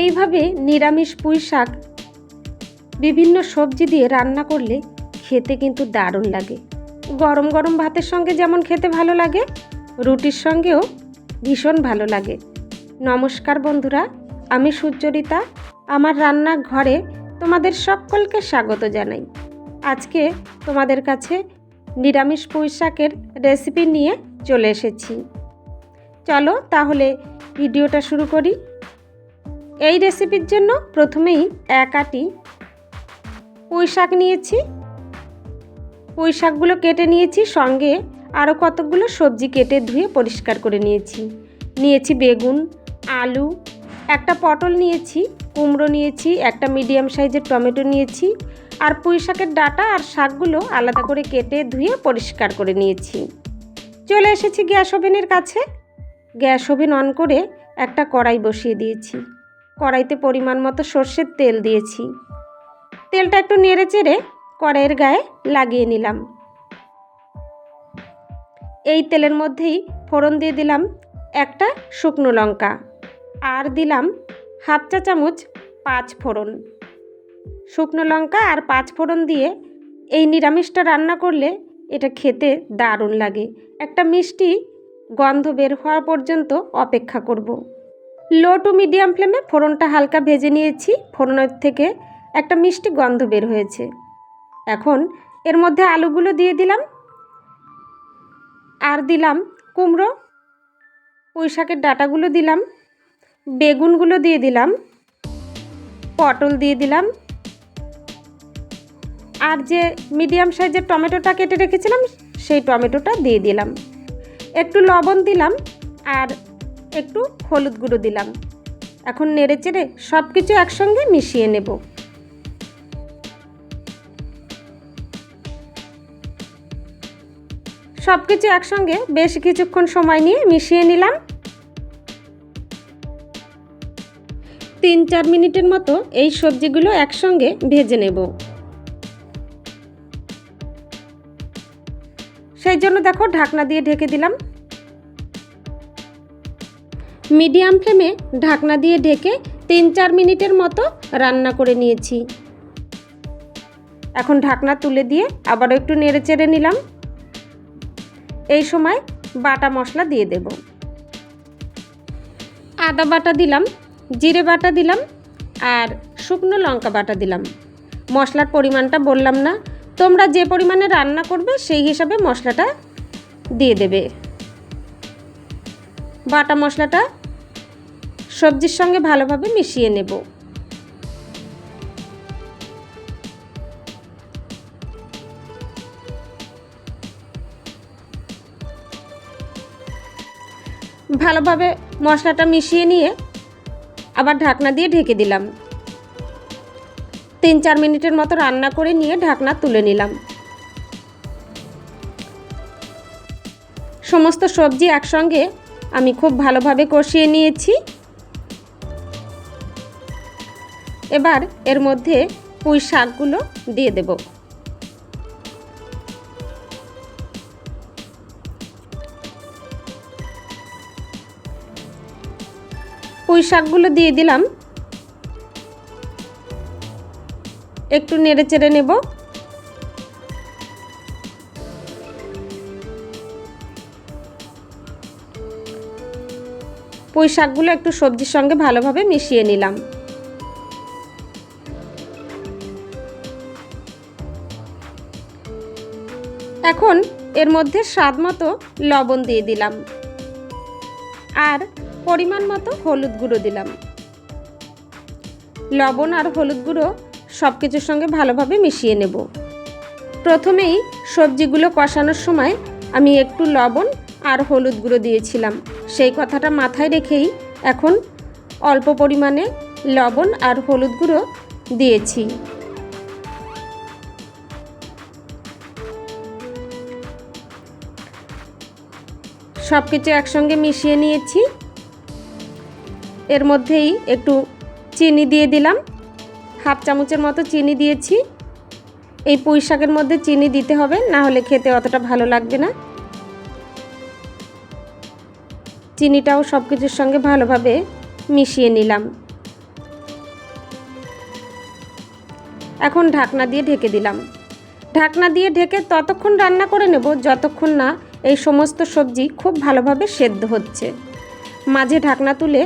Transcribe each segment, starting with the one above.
এইভাবে নিরামিষ পুঁই শাক, বিভিন্ন সবজি দিয়ে রান্না করলে খেতে কিন্তু দারুণ লাগে। গরম গরম ভাতের সঙ্গে যেমন খেতে ভালো লাগে, রুটির সঙ্গেও ভীষণ ভালো লাগে। নমস্কার বন্ধুরা, আমি সুচরিতা। আমার রান্নার ঘরে তোমাদের সকলকে স্বাগত জানাই। আজকে তোমাদের কাছে নিরামিষ পুঁই শাকের রেসিপি নিয়ে চলে এসেছি। চলো তাহলে ভিডিওটা শুরু করি। এই রেসিপির জন্য প্রথমেই এক আটি পুঁই শাক নিয়েছি। পুঁই শাকগুলো কেটে নিয়েছি, সঙ্গে আরও কতকগুলো সবজি কেটে ধুয়ে পরিষ্কার করে নিয়েছি। নিয়েছি বেগুন, আলু, একটা পটল নিয়েছি, কুমড়ো নিয়েছি, একটা মিডিয়াম সাইজের টমেটো নিয়েছি, আর পুঁই শাকের ডাটা আর শাকগুলো আলাদা করে কেটে ধুয়ে পরিষ্কার করে নিয়েছি। চলে এসেছি গ্যাস ওভেনের কাছে। গ্যাস ওভেন অন করে একটা কড়াই বসিয়ে দিয়েছি। কড়াইতে পরিমাণ মতো সর্ষের তেল দিয়েছি। তেলটা একটু নেড়ে চেড়ে কড়াইয়ের গায়ে লাগিয়ে নিলাম। এই তেলের মধ্যেই ফোড়ন দিয়ে দিলাম একটা শুকনো লঙ্কা আর দিলাম হাফ চা চামচ পাঁচ ফোড়ন। শুকনো লঙ্কা আর পাঁচ ফোড়ন দিয়ে এই নিরামিষটা রান্না করলে এটা খেতে দারুণ লাগে। একটা মিষ্টি গন্ধ বের হওয়া পর্যন্ত অপেক্ষা করব। লো টু মিডিয়াম ফ্লেমে ফোড়নটা হালকা ভেজে নিয়েছি। ফোড়নের থেকে একটা মিষ্টি গন্ধ বের হয়েছে। এখন এর মধ্যে আলুগুলো দিয়ে দিলাম। আর দিলাম কুমড়ো পুঁই শাকের ডাটাগুলো দিলাম, বেগুনগুলো দিয়ে দিলাম, পটল দিয়ে দিলাম। আর যে মিডিয়াম সাইজের টমেটোটা কেটে রেখেছিলাম, সেই টমেটোটা দিয়ে দিলাম। একটু লবণ দিলাম আর একটু হলুদ গুঁড়ো দিলাম। এখন নেড়ে চেড়ে সব কিছু একসঙ্গে মিশিয়ে নেব। সব কিছু একসঙ্গে বেশ কিছুক্ষণ সময় নিয়ে মিশিয়ে নিলাম। তিন চার মিনিটের মতো এই সবজিগুলো একসঙ্গে ভেজে নেব। সেই জন্য দেখো ঢাকনা দিয়ে ঢেকে দিলাম। মিডিয়াম ফ্লেমে ঢাকনা দিয়ে ঢেকে তিন চার মিনিটের মতো রান্না করে নিয়েছি। এখন ঢাকনা তুলে দিয়ে আবারও একটু নেড়ে চেড়ে নিলাম। এই সময় বাটা মশলা দিয়ে দেব। আদা বাটা দিলাম, জিরে বাটা দিলাম আর শুকনো লঙ্কা বাটা দিলাম। মশলার পরিমাণটা বললাম না, তোমরা যে পরিমাণে রান্না করবে সেই হিসাবে মশলাটা দিয়ে দেবে। বাটা মশলাটা সবজির সঙ্গে ভালোভাবে মিশিয়ে নেব। ভালোভাবে মশলাটা মিশিয়ে নিয়ে আবার ঢাকনা দিয়ে ঢেকে দিলাম। তিন চার মিনিটের মতো রান্না করে নিয়ে ঢাকনা তুলে নিলাম। সমস্ত সবজি একসঙ্গে আমি খুব ভালোভাবে কষিয়ে নিয়েছি। এবার এর মধ্যে পুঁই শাকগুলো দিয়ে দেব। পুঁই শাকগুলো দিয়ে দিলাম। একটু নেড়ে চেড়ে নেব। পুঁই শাকগুলো একটু সবজির সঙ্গে ভালোভাবে মিশিয়ে নিলাম। এখন এর মধ্যে স্বাদ মতো লবণ দিয়ে দিলাম। আর পরিমাণ মতো হলুদ গুঁড়ো দিলাম। লবণ আর হলুদ গুঁড়ো সব কিছুর সঙ্গে ভালোভাবে মিশিয়ে নেব। প্রথমেই সবজিগুলো কষানোর সময় আমি একটু লবণ আর হলুদ গুঁড়ো দিয়েছিলাম। সেই কথাটা মাথায় রেখেই এখন অল্প পরিমাণে লবণ আর হলুদ গুঁড়ো দিয়েছি। সব কিছু একসঙ্গে মিশিয়ে নিয়েছি। এর মধ্যেই একটু চিনি দিয়ে দিলাম। হাফ চামচের মতো চিনি দিয়েছি। এই পুঁই শাকের মধ্যে চিনি দিতে হবে, না হলে খেতে অতটা ভালো লাগবে না। চিনিটাও সব কিছুর সঙ্গে ভালোভাবে মিশিয়ে নিলাম। এখন ঢাকনা দিয়ে ঢেকে দিলাম। ঢাকনা দিয়ে ঢেকে ততক্ষণ রান্না করে নেব, যতক্ষণ না এই সমস্ত সবজি খুব ভালোভাবে সেদ্ধ হচ্ছে। মাঝে ঢাকনা তুলে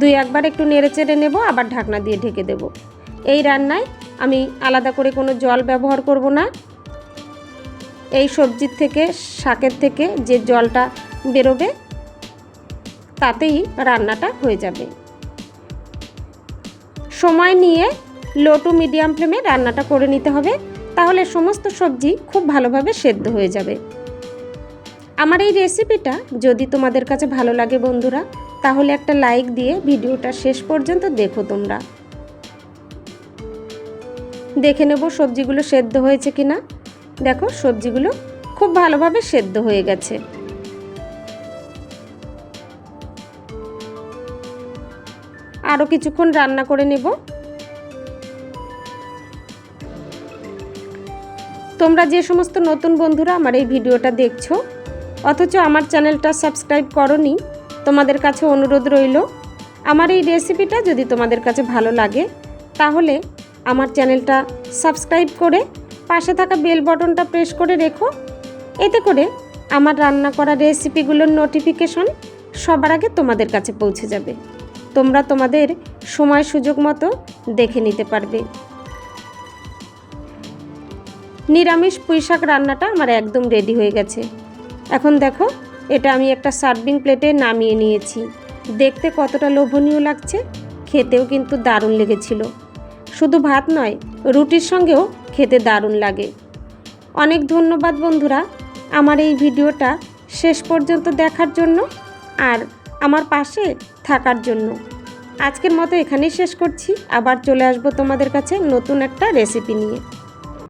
দুই একবার একটু নেড়ে চেড়ে নেব, আবার ঢাকনা দিয়ে ঢেকে দেব। এই রান্নায় আমি আলাদা করে কোনো জল ব্যবহার করব না। এই সবজির থেকে, শাকের থেকে যে জলটা বেরোবে, তাতেই রান্নাটা হয়ে যাবে। সময় নিয়ে লো টু মিডিয়াম ফ্লেমে রান্নাটা করে নিতে হবে, তাহলে সমস্ত সবজি খুব ভালোভাবে সেদ্ধ হয়ে যাবে। আমার এই রেসিপিটা যদি তোমাদের কাছে ভালো লাগে বন্ধুরা, তাহলে একটা লাইক দিয়ে ভিডিওটা শেষ পর্যন্ত দেখো তোমরা। দেখে নেব সবজিগুলো সেদ্ধ হয়েছে কি না দেখো, সবজিগুলো খুব ভালোভাবে সেদ্ধ হয়ে গেছে। আরও কিছুক্ষণ রান্না করে নেব। তোমরা যে সমস্ত নতুন বন্ধুরা আমার এই ভিডিওটা দেখছ অথচ আমার চ্যানেলটা সাবস্ক্রাইব করনি। তোমাদের কাছে অনুরোধ রইল, আমার এই রেসিপিটা যদি তোমাদের কাছে ভালো লাগে, তাহলে আমার চ্যানেলটা সাবস্ক্রাইব করে পাশে থাকা বেল বটনটা প্রেস করে রেখো। এতে করে আমার রান্না করা রেসিপিগুলোর নোটিফিকেশন সবার আগে তোমাদের কাছে পৌঁছে যাবে। তোমরা তোমাদের সময় সুযোগ মতো দেখে নিতে পারবে। নিরামিষ পুঁইশাক রান্নাটা আমার একদম রেডি হয়ে গেছে। এখন দেখো, এটা আমি একটা সার্ভিং প্লেটে নামিয়ে নিয়েছি। দেখতে কতটা লোভনীয় লাগছে, খেতেও কিন্তু দারুণ লেগেছিল। শুধু ভাত নয়, রুটির সঙ্গেও খেতে দারুণ লাগে। অনেক ধন্যবাদ বন্ধুরা, আমার এই ভিডিওটা শেষ পর্যন্ত দেখার জন্য আর আমার পাশে থাকার জন্য। আজকের মতো এখানেই শেষ করছি, আবার চলে আসব তোমাদের কাছে নতুন একটা রেসিপি নিয়ে।